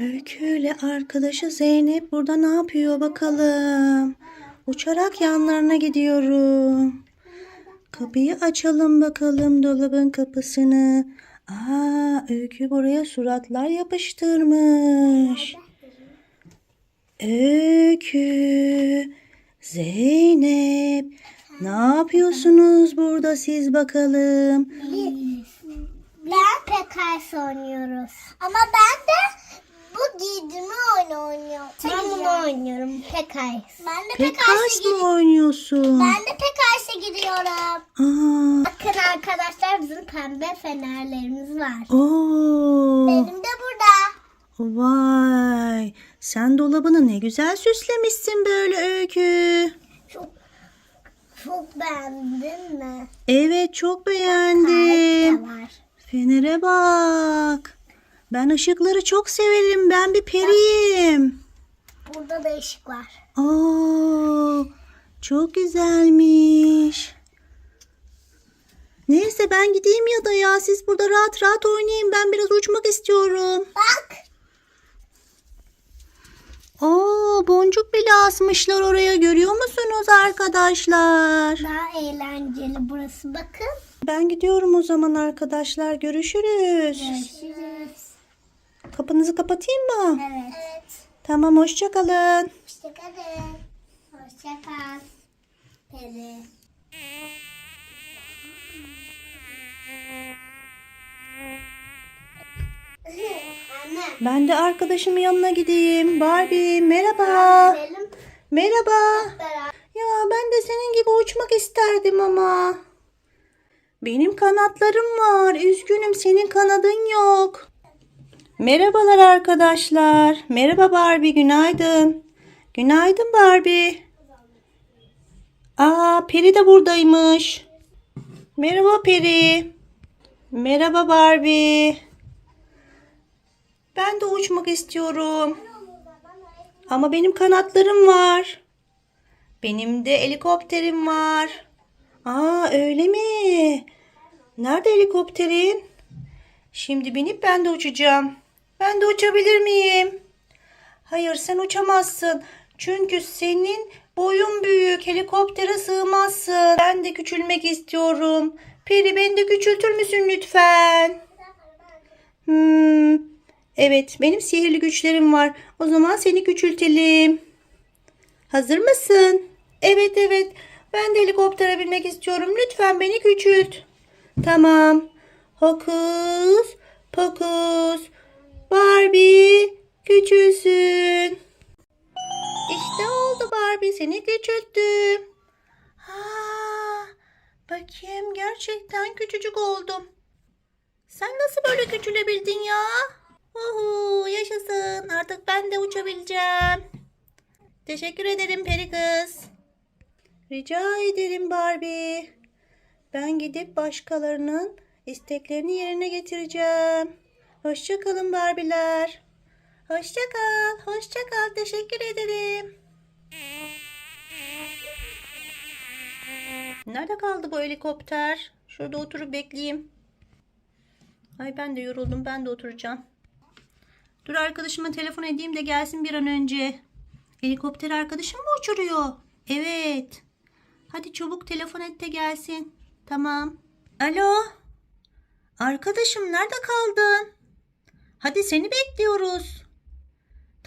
Öykü arkadaşı Zeynep burada ne yapıyor bakalım. Uçarak yanlarına gidiyorum. Kapıyı açalım bakalım dolabın kapısını. Aa, Öykü buraya suratlar yapıştırmış. Öykü, Zeynep, ne yapıyorsunuz burada siz bakalım? Ben Pekars oynuyoruz. Ama ben de bu giydirme oyunu oynuyorum. Ben bunu oynuyorum. Pekars. Ben de Pekars Pekars'a mı oynuyorsun? Ben de Pekars'a gidiyorum. Aa, Bakın arkadaşlar bizim pembe fenerlerimiz var. oo, Benim de burada. vay. Sen dolabını ne güzel süslemişsin böyle Öykü. Çok çok beğendin mi? Evet çok beğendim. Fenere bak. Ben ışıkları çok severim. Ben bir periyim. Burada da ışık var. Oo, çok güzelmiş. Neyse ben gideyim ya da ya siz burada rahat rahat oynayın. Ben biraz uçmak istiyorum. Bak. Oo, boncuk bile asmışlar oraya görüyor musunuz arkadaşlar? Daha eğlenceli burası bakın. Ben gidiyorum o zaman arkadaşlar. Görüşürüz. Görüşürüz. Kapınızı kapatayım mı? Evet. Evet. Tamam hoşça kalın. Hoşçakalın. Hoşçakal. Peri. Ben de arkadaşımın yanına gideyim. Barbie merhaba. Merhaba. Ya ben de senin gibi uçmak isterdim ama. Benim kanatlarım var. Üzgünüm senin kanadın yok. Merhabalar arkadaşlar. Merhaba Barbie günaydın. Günaydın Barbie. Aa Peri de buradaymış. Merhaba Peri. Merhaba Barbie. Ben de uçmak istiyorum. Ama benim kanatlarım var. Benim de helikopterim var. Aa öyle mi? Nerede helikopterin? Şimdi binip ben de uçacağım. Ben de uçabilir miyim? Hayır sen uçamazsın. Çünkü senin boyun büyük. Helikoptere sığmazsın. Ben de küçülmek istiyorum. Peri beni de küçültür müsün lütfen? Hmm, evet benim sihirli güçlerim var. O zaman seni küçültelim. Hazır mısın? Evet evet. Ben de helikoptere binmek istiyorum. Lütfen beni küçült. Tamam. Hokus pokus. Küçülsün. İşte oldu Barbie. Seni küçülttüm. Ha, bakayım gerçekten küçücük oldum. Sen nasıl böyle küçülebildin ya? Uhu, yaşasın. Artık ben de uçabileceğim. Teşekkür ederim peri kız. Rica ederim Barbie. Ben gidip başkalarının isteklerini yerine getireceğim. Hoşça kalın Barbiler. Hoşça kal, hoşça kal. Teşekkür ederim. Nerede kaldı bu helikopter? Şurada oturup bekleyeyim. Ay ben de yoruldum. Ben de oturacağım. Dur arkadaşıma telefon edeyim de gelsin bir an önce. Helikopter arkadaşım mı uçuruyor? Evet. Hadi çabuk telefon et de gelsin. Tamam. Alo. Arkadaşım nerede kaldın? Hadi seni bekliyoruz.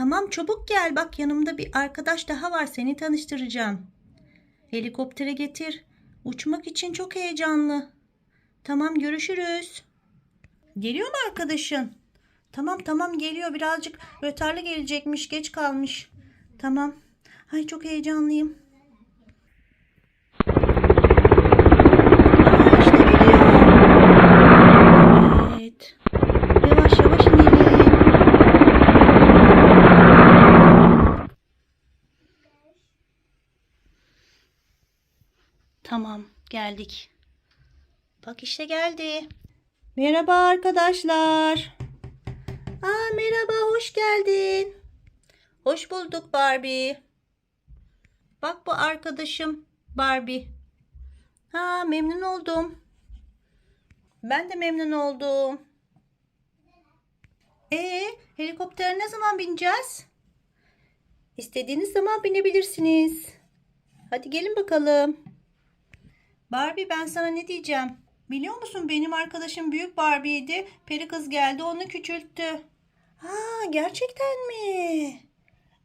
Tamam çabuk gel. Bak yanımda bir arkadaş daha var. Seni tanıştıracağım. Helikoptere getir. Uçmak için çok heyecanlı. Tamam görüşürüz. Geliyor mu arkadaşın? Tamam tamam geliyor. Birazcık rötarlı gelecekmiş. Geç kalmış. Tamam. Ay çok heyecanlıyım. Aa, işte geliyor. Evet. Yavaş yavaş inelim. Tamam, geldik. Bak işte geldi. Merhaba arkadaşlar. Aa merhaba, hoş geldin. Hoş bulduk Barbie. Bak bu arkadaşım Barbie. Ha memnun oldum. Ben de memnun oldum. Ee, helikoptere ne zaman bineceğiz? İstediğiniz zaman binebilirsiniz. Hadi gelin bakalım. Barbie ben sana ne diyeceğim? Biliyor musun benim arkadaşım büyük Barbie'ydi. Peri kız geldi onu küçülttü. Ha gerçekten mi?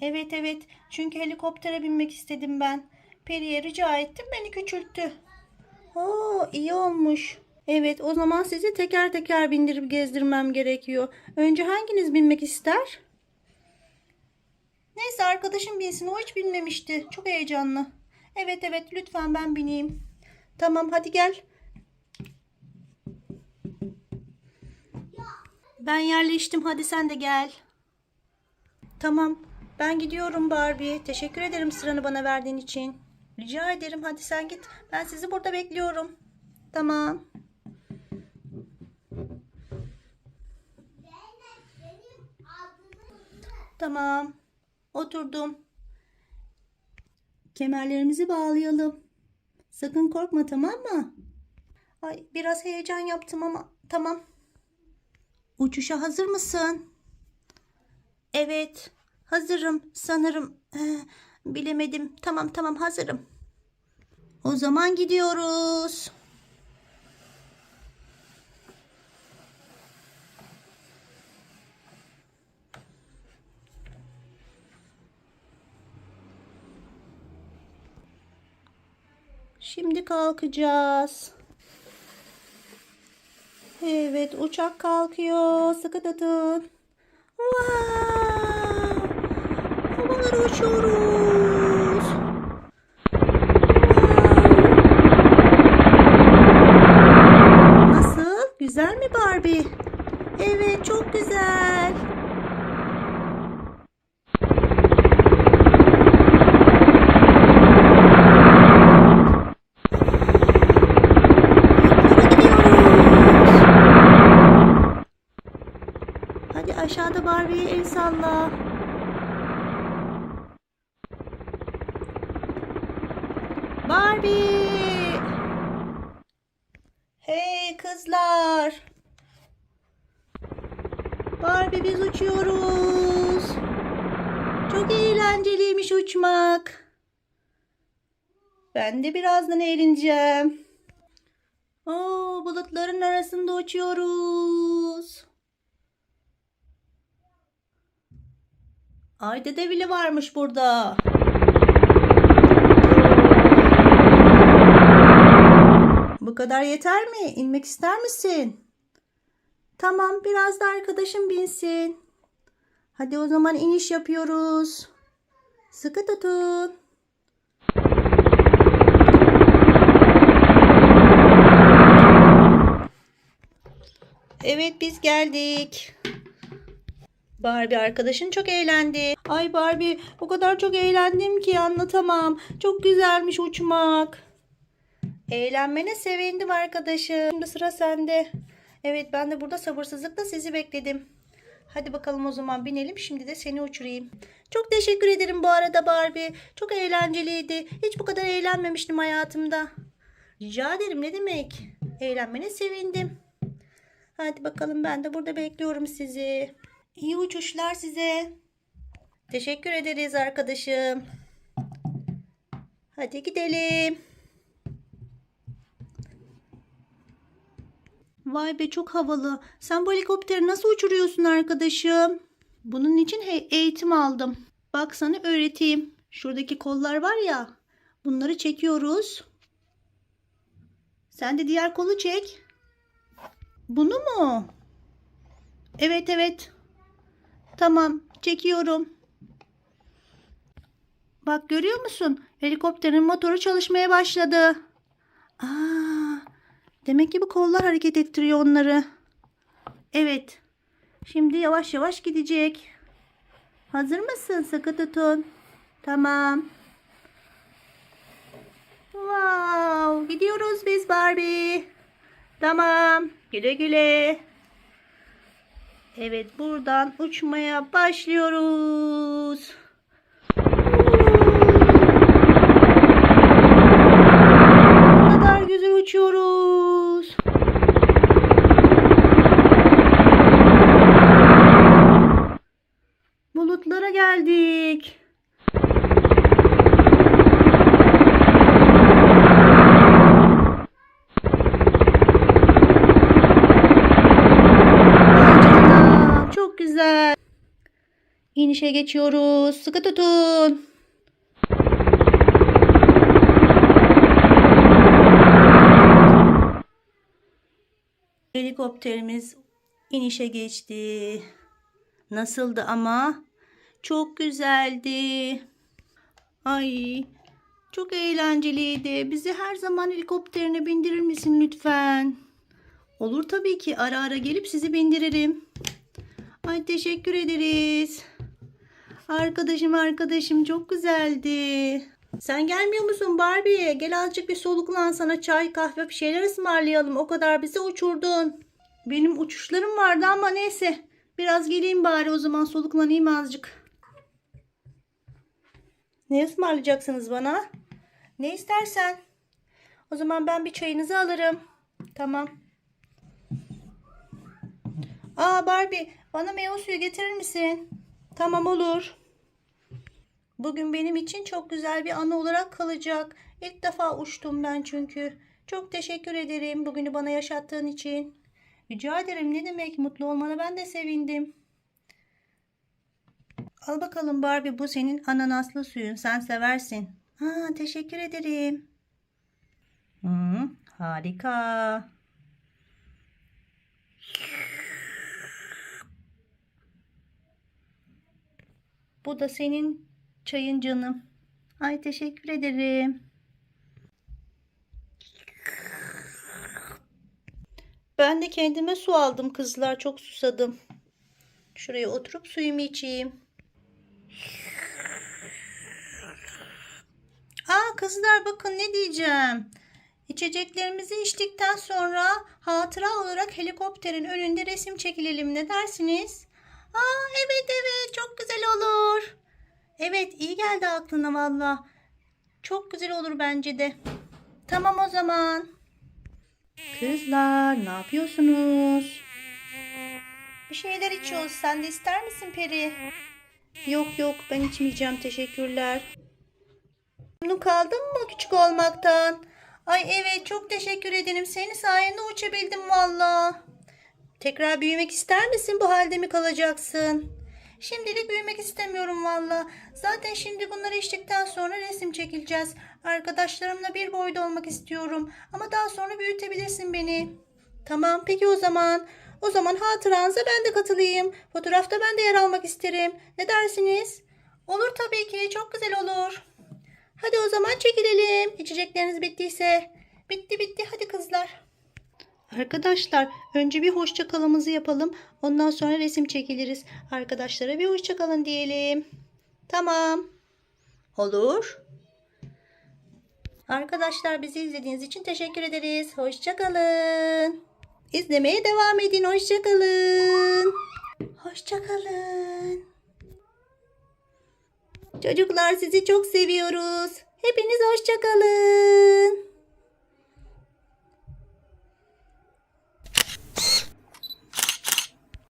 Evet evet çünkü helikoptere binmek istedim ben. Peri'ye rica ettim beni küçülttü. Oo iyi olmuş. Evet o zaman sizi teker teker bindirip gezdirmem gerekiyor. Önce hanginiz binmek ister? Neyse arkadaşım binsin o hiç binmemişti. Çok heyecanlı. Evet evet lütfen ben bineyim. Tamam hadi gel. Ben yerleştim hadi sen de gel. Tamam ben gidiyorum Barbie. Teşekkür ederim sıranı bana verdiğin için. Rica ederim hadi sen git. Ben sizi burada bekliyorum. Tamam. Tamam. Oturdum. Kemerlerimizi bağlayalım. Sakın korkma tamam mı? Ay biraz heyecan yaptım ama tamam. Uçuşa hazır mısın? Evet. Hazırım sanırım. Eh, bilemedim. Tamam tamam hazırım. O zaman gidiyoruz. Şimdi kalkacağız. Evet uçak kalkıyor. Sıkı tutun. Wow! Havalara uçuyoruz. Wow! Nasıl? Güzel mi Barbie? Evet çok güzel. Hadi Barbie'ye el. Barbie! Hey kızlar! Barbie biz uçuyoruz. Çok eğlenceliymiş uçmak. Ben de birazdan eğleneceğim. Oo, bulutların arasında uçuyoruz. Ay dede bile varmış burada. Bu kadar yeter mi? İnmek ister misin? Tamam, biraz da arkadaşım binsin. Hadi o zaman iniş yapıyoruz. Sıkı tutun. Evet biz geldik. Barbie arkadaşın çok eğlendi. Ay Barbie o kadar çok eğlendim ki anlatamam. Çok güzelmiş uçmak. Eğlenmene sevindim arkadaşım. Şimdi sıra sende. Evet ben de burada sabırsızlıkla sizi bekledim. Hadi bakalım o zaman binelim. Şimdi de seni uçurayım. Çok teşekkür ederim bu arada Barbie. Çok eğlenceliydi. Hiç bu kadar eğlenmemiştim hayatımda. Rica ederim ne demek. Eğlenmene sevindim. Hadi bakalım ben de burada bekliyorum sizi. İyi uçuşlar size. Teşekkür ederiz arkadaşım. Hadi gidelim. Vay be çok havalı. Sen bu helikopteri nasıl uçuruyorsun arkadaşım? Bunun için eğitim aldım. Bak sana öğreteyim. Şuradaki kollar var ya. Bunları çekiyoruz. Sen de diğer kolu çek. Bunu mu? Evet evet. Tamam çekiyorum. Bak görüyor musun? Helikopterin motoru çalışmaya başladı. Aa, demek ki bu kollar hareket ettiriyor onları. Evet. Şimdi yavaş yavaş gidecek. Hazır mısın? Sıkı tutun. Tamam. Wow, gidiyoruz biz Barbie. Tamam. Güle güle. Evet buradan uçmaya başlıyoruz. Ne kadar güzel uçuyoruz. geldik. Vay canına, Çok güzel. İnişe geçiyoruz. Sıkı tutun. Helikopterimiz inişe geçti. Nasıldı ama? Çok güzeldi. Ay, çok eğlenceliydi. Bizi her zaman helikopterine bindirir misin lütfen? Olur tabii ki. Ara ara gelip sizi bindiririm. Ay teşekkür ederiz. Arkadaşım arkadaşım çok güzeldi. Sen gelmiyor musun Barbie? Gel azıcık bir soluklan sana çay kahve bir şeyler ısmarlayalım. O kadar bizi uçurdun. Benim uçuşlarım vardı ama neyse. Biraz geleyim bari o zaman soluklanayım azıcık. Ne ısmarlayacaksınız bana? Ne istersen. O zaman ben bir çayınızı alırım. Tamam. Aa Barbie bana meyve suyu getirir misin? Tamam olur. Bugün benim için çok güzel bir anı olarak kalacak. İlk defa uçtum ben çünkü. Çok teşekkür ederim bugünü bana yaşattığın için. Rica ederim ne demek mutlu olmana ben de sevindim. Al bakalım Barbie bu senin ananaslı suyun. Sen seversin. Ha, teşekkür ederim. Hı, harika. Bu da senin çayın canım. Ay teşekkür ederim. Ben de kendime su aldım kızlar. Çok susadım. Şuraya oturup suyumu içeyim. Aa kızlar bakın ne diyeceğim. İçeceklerimizi içtikten sonra hatıra olarak helikopterin önünde resim çekilelim. Ne dersiniz? Aa evet evet çok güzel olur. Evet iyi geldi aklına valla. Çok güzel olur bence de. Tamam o zaman. Kızlar ne yapıyorsunuz? Bir şeyler içiyoruz. Sen de ister misin Peri? Yok yok ben içmeyeceğim teşekkürler. Memnun kaldın mı küçük olmaktan? Ay evet çok teşekkür ederim. Senin sayende uçabildim valla. Tekrar büyümek ister misin? Bu halde mi kalacaksın? Şimdilik büyümek istemiyorum valla. Zaten şimdi bunları içtikten sonra resim çekileceğiz. Arkadaşlarımla bir boyda olmak istiyorum. Ama daha sonra büyütebilirsin beni. Tamam peki o zaman. O zaman hatıranıza ben de katılayım. Fotoğrafta ben de yer almak isterim. Ne dersiniz? Olur tabii ki. Çok güzel olur. Hadi o zaman çekilelim. İçecekleriniz bittiyse. Bitti bitti. Hadi kızlar. Arkadaşlar önce bir hoşça kalımızı yapalım. Ondan sonra resim çekiliriz. Arkadaşlara bir hoşça kalın diyelim. Tamam. Olur. Arkadaşlar bizi izlediğiniz için teşekkür ederiz. Hoşça kalın. İzlemeye devam edin. Hoşça kalın. Hoşça kalın. Çocuklar sizi çok seviyoruz. Hepiniz hoşça kalın.